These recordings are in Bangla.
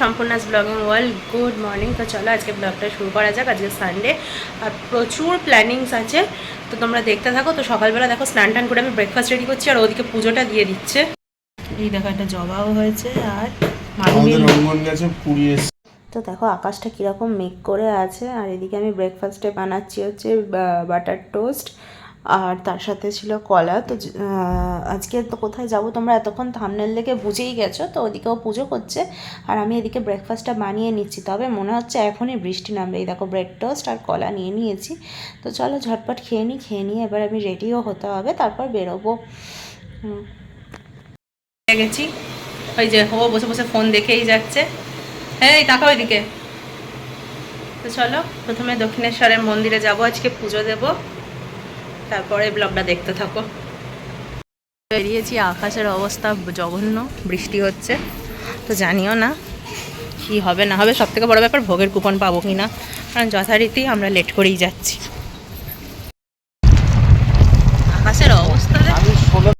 সম্পূর্ণাস ব্লগিং ওয়ার্ল্ড গুড মর্নিং। তো চলো আজকে ব্লগটা শুরু করা যাক। আজকে সানডে আর প্রচুর প্ল্যানিংস আছে। তো তোমরা দেখতে থাকো। তো সকালবেলা দেখো স্নান টান করে আমি ব্রেকফাস্ট রেডি করছি আর ওদিকে পুজোটা দিয়ে দিচ্ছে। এই দেখো একটা জবাও হয়েছে আর তো দেখো আকাশটা কীরকম মেঘ করে আছে। আর এদিকে আমি ব্রেকফাস্টে বানাচ্ছি হচ্ছে বাটার টোস্ট আর তার সাথে ছিল কলা। তো আজকে তো কোথায় যাব তোমরা এতক্ষণ থামনেল দেখে বুঝেই গেছো, তো ওদিকেও পুজো করছে। আর আমি এদিকে ব্রেকফাস্টটা বানিয়ে নিচ্ছি। তবে মনে হচ্ছে এখনই বৃষ্টি নামবে। এই দেখো ব্রেড টোস্ট আর কলা নিয়ে নিয়েছি। তো চলো ঝটপট খেয়ে নিই খেয়ে নিয়ে এবার আমি রেডিও হতে হবে, তারপর বেরোবো। গেছি। ওই যে ও বসে বসে ফোন দেখেই যাচ্ছে। হ্যাঁ এই তাকাও এদিকে। তো চলো প্রথমে দক্ষিণেশ্বরের মন্দিরে যাব, আজকে পুজো দেব। তারপরে ব্লগটা দেখতে থাকো। বেরিয়েছি, আকাশের অবস্থা জঘন্য, বৃষ্টি হচ্ছে, তো জানিও না কি হবে, না হবে সব থেকে বড়ো ব্যাপার ভোগের কুপন পাবো কি না, কারণ যথারীতি আমরা লেট করেই যাচ্ছি। আকাশের অবস্থা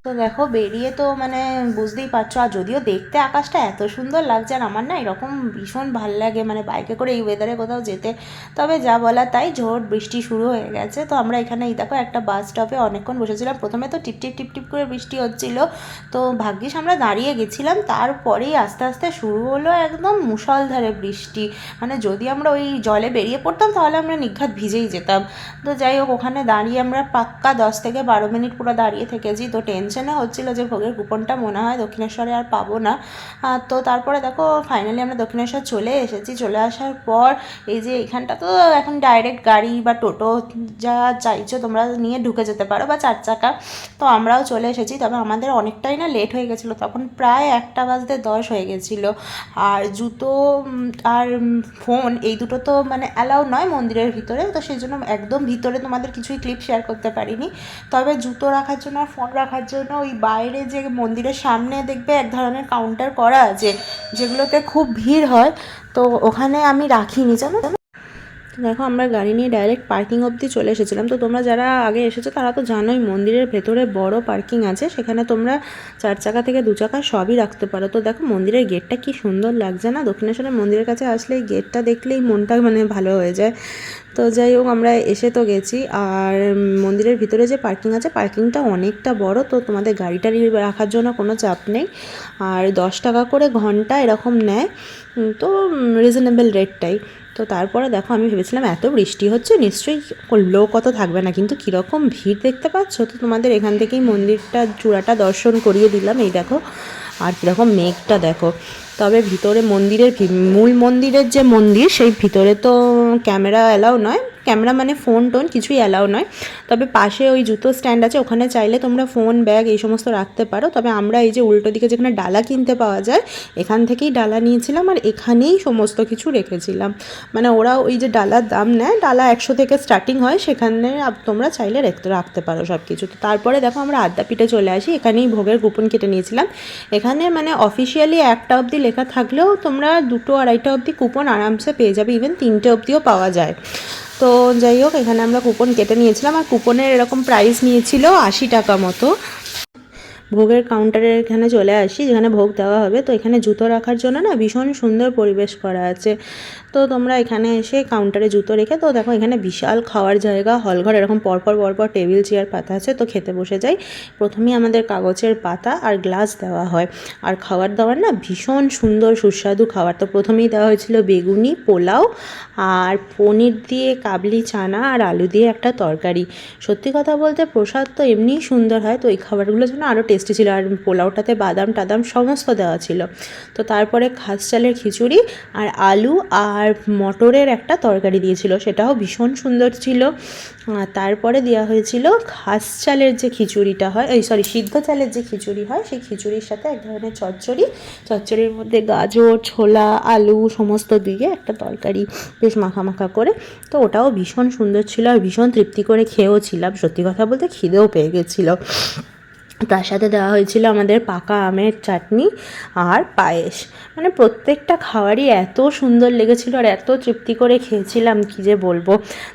তো দেখো, বেরিয়ে তো মানে বুঝতেই পারছ, আর যদিও দেখতে আকাশটা এত সুন্দর লাগছে আর আমার না এরকম ভীষণ ভালো লাগে মানে বাইকে করে এই ওয়েদারে কোথাও যেতে। তবে যা বলা তাই ঝোড় বৃষ্টি শুরু হয়ে গেছে। তো আমরা এখানে এই দেখো, একটা বাস স্টপে অনেকক্ষণ বসেছিলাম। প্রথমে তো টিপটিপ টিপ টিপ টিপ করে বৃষ্টি হচ্ছিল। তো ভাগ্যিস আমরা দাঁড়িয়ে গেছিলাম, তারপরেই আস্তে আস্তে শুরু হলো একদম মুষলধারে বৃষ্টি। মানে যদি আমরা ওই জলে বেরিয়ে পড়তাম, তাহলে আমরা নিঘাত ভিজেই যেতাম। তো যাই হোক, ওখানে দাঁড়িয়ে আমরা পাক্কা দশ থেকে বারো মিনিট পুরো দাঁড়িয়ে থেকেছি। তো টেনশনে হচ্ছিল যে ভোগের কুপনটা মনে হয় দক্ষিণেশ্বরে আর পাবো না। তো তারপরে দেখো ফাইনালি আমরা দক্ষিণেশ্বর চলে এসেছি। চলে আসার পর এই যে এখানটা তো এখন ডাইরেক্ট গাড়ি বা টোটো যা চাইছো তোমরা নিয়ে ঢুকে যেতে পারো বা চার চাকা। তো আমরাও চলে এসেছি। তবে আমাদের অনেকটাই না লেট হয়ে গেছিল। তখন প্রায় একটা বাজতে দশ হয়ে গেছিল। আর জুতো আর ফোন এই দুটো তো মানে অ্যালাউ নয় মন্দিরের ভিতরে। তো সেই জন্য একদম ভিতরে তোমাদের কিছুই ক্লিপ শেয়ার করতে পারিনি। তবে জুতো রাখার জন্য আর ফোন রাখার জন্য ওই বাইরে যে মন্দিরের সামনে দেখবে এক ধরনের কাউন্টার করা আছে, যেগুলোতে খুব ভিড় হয়। তো ওখানে আমি রাখিনি, জানো? তো দেখো, আমরা গাড়ি নিয়ে ডাইরেক্ট পার্কিং অবধি চলে এসেছিলাম। তো তোমরা যারা আগে এসেছ, তারা তো জানোই মন্দিরের ভেতরে বড় পার্কিং আছে। সেখানে তোমরা চার চাকা থেকে দু চাকা সবই রাখতে পারো। তো দেখো, মন্দিরের গেটটা কি সুন্দর লাগছে না? দক্ষিণেশ্বরের মন্দিরের কাছে আসলে এই গেটটা দেখলেই মনটা মানে ভালো হয়ে যায়। তো যাই হোক, আমরা এসে তো গেছি। আর মন্দিরের ভিতরে যে পার্কিং আছে পার্কিংটা অনেকটা বড়। তো তোমাদের গাড়ি টাড়ি রাখার জন্য কোনো চাপ নেই। আর দশ টাকা করে ঘণ্টা এরকম নেয়। তো রিজনেবল রেটটাই তো তারপরে দেখো আমি ভেবেছিলাম, এত বৃষ্টি হচ্ছে, নিশ্চয়ই লোক কত থাকবে না। কিন্তু কীরকম ভিড় দেখতে পাচ্ছ? তো তোমাদের এখান থেকেই মন্দিরটা, চূড়াটা দর্শন করিয়ে দিলাম। এই দেখো, আর কীরকম মেঘটা দেখো। তবে ভিতরে মন্দিরের মূল মন্দিরের যে মন্দির, সেই ভিতরে তো ক্যামেরা অ্যালাউ নয়। ক্যামেরা মানে ফোন টোন কিছুই অ্যালাউ নয়। তবে পাশে ওই জুতো স্ট্যান্ড আছে, ওখানে চাইলে তোমরা ফোন, ব্যাগ এই সমস্ত রাখতে পারো। তবে আমরা এই যে উল্টো দিকে যেখানে ডালা কিনতে পাওয়া যায়, এখান থেকেই ডালা নিয়েছিলাম আর এখানেই সমস্ত কিছু রেখেছিলাম। মানে ওরা ওই যে ডালার দাম নেয়, ডালা একশো থেকে স্টার্টিং হয়, সেখানে তোমরা চাইলে রাখতে রাখতে পারো সব কিছু তো তারপরে দেখো আমরা আদ্যাপীঠে চলে আসি, এখানেই ভোগের কুপন কেটে নিয়েছিলাম। এখানে মানে অফিসিয়ালি একটা অবধি লেখা থাকলেও তোমরা দুটো আড়াইটা অবধি কুপন আরামসে পেয়ে যাবে ইভেন তিনটে অবধিও পাওয়া যায়। তো যাই হোক, এখানে আমরা কুপন কেটে নিয়েছিলাম আর কুপনের এরকম প্রাইস নিয়েছিল আশি টাকা মতো। ভোগের কাউন্টারের এখানে চলে আসি, যেখানে ভোগ দেওয়া হবে। তো এখানে জুতো রাখার জন্য না ভীষণ সুন্দর পরিবেশ করা আছে। তো তোমরা এখানে এসে কাউন্টারে জুতো রেখে, তো দেখো এখানে বিশাল খাওয়ার জায়গা হলঘর এরকম পরপর পরপর টেবিল চেয়ার পাতা আছে। তো খেতে বসে যাই। প্রথমেই আমাদের কাগজের পাতা আর গ্লাস দেওয়া হয়। আর খাবার দাবার না ভীষণ সুন্দর, সুস্বাদু খাবার। তো প্রথমেই দেওয়া হয়েছিল বেগুনি, পোলাও আর পনির দিয়ে কাবলি, চানা আর আলু দিয়ে একটা তরকারি। সত্যি কথা বলতে প্রসাদ তো এমনিই সুন্দর হয়। তো এই খাবারগুলো যেন আরও টেস্টি ছিল আর পোলাওটাতে বাদাম টাদাম সমস্ত দেওয়া ছিল। তো তারপরে খাস চালের খিচুড়ি আর আলু আর মটরের একটা তরকারি দিয়েছিল, সেটাও ভীষণ সুন্দর ছিল। তারপরে দেওয়া হয়েছিল খাস চালের যে খিচুড়িটা হয়, এই সরি সিদ্ধ চালের যে খিচুড়ি হয়, সেই খিচুড়ির সাথে এক ধরনের চচ্চড়ি। চচ্চড়ির মধ্যে গাজর, ছোলা, আলু সমস্ত দিয়ে একটা তরকারি বেশ মাখা মাখা করে। তো ওটাও ভীষণ সুন্দর ছিল আর ভীষণ তৃপ্তি করে খেয়েও ছিলাম। সত্যি কথা বলতে খিদেও পেয়ে গেছিল। তার সাথে দেওয়া হয়েছিল আমাদের পাকা আমের চাটনি আর পায়েস। মানে প্রত্যেকটা খাবারই এত সুন্দর লেগেছিল আর এত তৃপ্তি করে খেয়েছিলাম, কি যে বলব।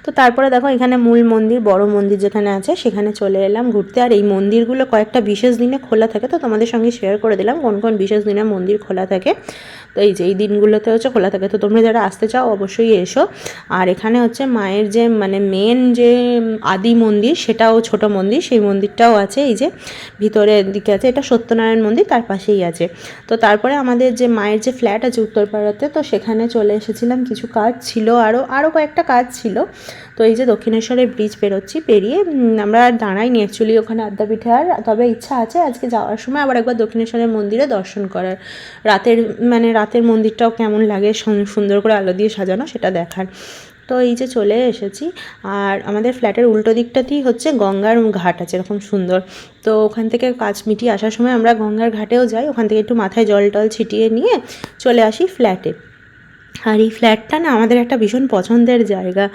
তো তারপরে দেখো, এখানে মূল মন্দির, বড় মন্দির যেখানে আছে, সেখানে চলে এলাম ঘুরতে। আর এই মন্দিরগুলো কয়েকটা বিশেষ দিনে খোলা থাকে, তো তোমাদের সঙ্গে শেয়ার করে দিলাম কোন কোন বিশেষ দিনে মন্দির খোলা থাকে। তো এই যে, এই দিনগুলোতে হচ্ছে খোলা থাকে। তো তোমরা যারা আসতে চাও, অবশ্যই এসো। আর এখানে হচ্ছে মায়ের যে মানে মেন যে, আদি মন্দির, সেটাও ছোট মন্দির, সেই মন্দিরটাও আছে। এই যে ভিতরের দিকে আছে, এটা সত্যনারায়ণ মন্দির, তার পাশেই আছে। তো তারপরে আমাদের যে মায়ের যে ফ্ল্যাট আছে উত্তরপাড়াতে তো সেখানে চলে এসেছিলাম। কিছু কাজ ছিল আরও আরও কয়েকটা কাজ ছিল। তো এই যে দক্ষিণেশ্বরের ব্রিজ পেরোচ্ছি পেরিয়ে আমরা আর দাঁড়াইনি অ্যাকচুয়ালি ওখানে আদ্যা পিঠে আর, তবে ইচ্ছা আছে আজকে যাওয়ার সময় আবার একবার দক্ষিণেশ্বরের মন্দিরে দর্শন করার। রাতের মানে রাতের মন্দিরটাও কেমন লাগে সুন্দর করে আলো দিয়ে সাজানো, সেটা দেখার। তো এই যে চলে এসেছি। আর আমাদের ফ্ল্যাটের উল্টো দিকটাতেই হচ্ছে গঙ্গার ঘাট আছে, এরকম সুন্দর। তো ওখান থেকে কাজ মিটিয়ে আসার সময় আমরা গঙ্গার ঘাটেও যাই, ওখান থেকে একটু মাথায় জল টল ছিটিয়ে নিয়ে চলে আসি ফ্ল্যাটে। আর এই ফ্ল্যাটটা না আমাদের একটা ভীষণ পছন্দের জায়গা।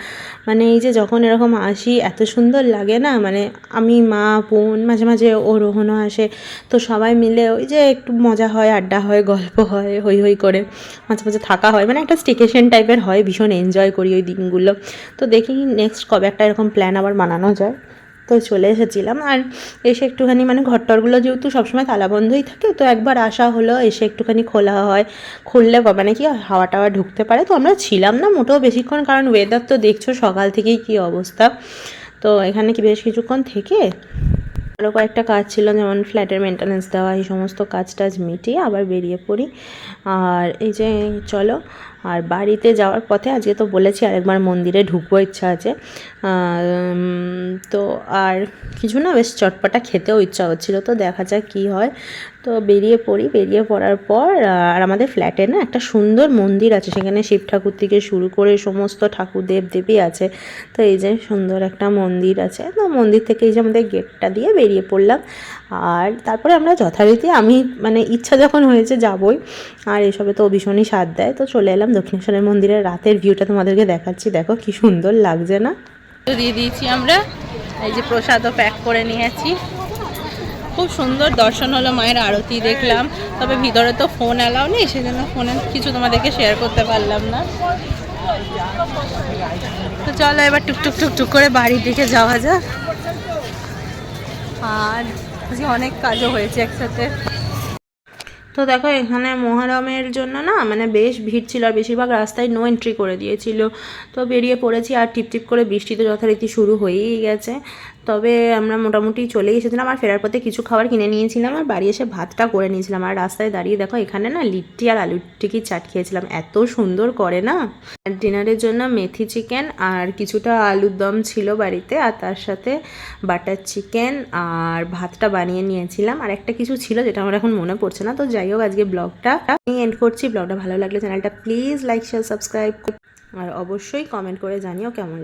মানে এই যে যখন এরকম আসি, এত সুন্দর লাগে না? মানে আমি, মা, বোন, মাঝে মাঝে ও রোহনও আসে, তো সবাই মিলে ওই যে একটু মজা হয়, আড্ডা হয়, গল্প হয় হই হই করে মাঝে মাঝে থাকা হয়। মানে একটা স্টেকেশন টাইপের হয়, ভীষণ এনজয় করি ওই দিনগুলো। তো দেখি নেক্সট কবে একটা এরকম প্ল্যান আবার বানানো যায়। তো চলে এসেছিলাম। আর এসে একটুখানি মানে ঘরটরগুলো যেহেতু সবসময় তালা বন্ধই থাকে, তো একবার আসা হলো, এসে একটুখানি খোলা হয়। খুললে মানে কি হাওয়া টাওয়া ঢুকতে পারে। তো আমরা ছিলাম না মোটেও বেশিক্ষণ, কারণ ওয়েদার তো দেখছ সকাল থেকেই কী অবস্থা। তো এখানে কি বেশ কিছুক্ষণ থেকে আরও কয়েকটা কাজ ছিল, যেমন ফ্ল্যাটের মেনটেন্যান্স দেওয়া, এই সমস্ত কাজ টাজ মিটিয়ে আবার বেরিয়ে পড়ি। আর এই যে চলো আর বাড়িতে যাওয়ার পথে আজকে তো বলেছি আরেকবার মন্দিরে ঢুকবো, ইচ্ছা আছে। তো আর কিছু না, বেশ চটপটা খেতেও ইচ্ছা হচ্ছিল, তো দেখা যাক কী হয়। তো বেরিয়ে পড়ি, বেরিয়ে পড়ার পর আর আমাদের ফ্ল্যাটে না একটা সুন্দর মন্দির আছে, সেখানে শিব ঠাকুর থেকে শুরু করে সমস্ত ঠাকুর দেব দেবী আছে। তো এই যে সুন্দর একটা মন্দির আছে, তো মন্দির থেকে এই যে আমাদের গেটটা দিয়ে বেরিয়ে পড়লাম। আর তারপরে আমরা যথারীতি আমি মানে ইচ্ছা যখন হয়েছে যাবই, আর এসবে তো ভীষণই স্বাদ দেয়। তো চলে এলাম দক্ষিণেশ্বরের মন্দিরের রাতের ভিউটা তোমাদেরকে দেখাচ্ছি। দেখো কি সুন্দর লাগছে না? দিয়ে দিয়েছি আমরা। এই যে প্রসাদও প্যাক করে নিয়েছি। খুব সুন্দর দর্শন হলো মায়ের আরতি দেখলাম। তবে ভিতরে তো ফোন অ্যালাউ নেই, সেজন্য ফোনে কিছু তোমাদেরকে শেয়ার করতে পারলাম না। তো চলো এবার টুকটুক টুকটুক করে বাড়ির দিকে যাওয়া যাক। আর আজকে অনেক কাজও হয়েছে একসাথে। তো দেখো, এখানে মহারমের জন্য না মানে বেশ ভিড় ছিল, আর বেশিরভাগ রাস্তায় নো এন্ট্রি করে দিয়েছিল। তো বেরিয়ে পড়েছি, আর টিপ টিপ করে বৃষ্টি তো যথারীতি শুরু হয়েই গেছে। তবে আমরা মোটামুটি চলে এসেছিলাম আর ফেরার পথে কিছু খাবার কিনে নিয়েছিলাম আর বাড়ি এসে ভাতটা করে নিয়েছিলাম। আর রাস্তায় দাঁড়িয়ে দেখো, এখানে না লিট্টি আর আলুর টিকি চাট খেয়েছিলাম। এত সুন্দর করে না? ডিনারের জন্য মেথি চিকেন আর কিছুটা আলুর দম ছিল বাড়িতে আর তার সাথে বাটার চিকেন আর ভাতটা বানিয়ে নিয়েছিলাম। আর একটা কিছু ছিল যেটা আমার এখন মনে পড়ছে না। তো যাই হোক, আজকে ব্লগটা আমি এন্ড করছি। ব্লগটা ভালো লাগলে চ্যানেলটা প্লিজ লাইক শেয়ার সাবস্ক্রাইব আর অবশ্যই কমেন্ট করে জানিও কেমন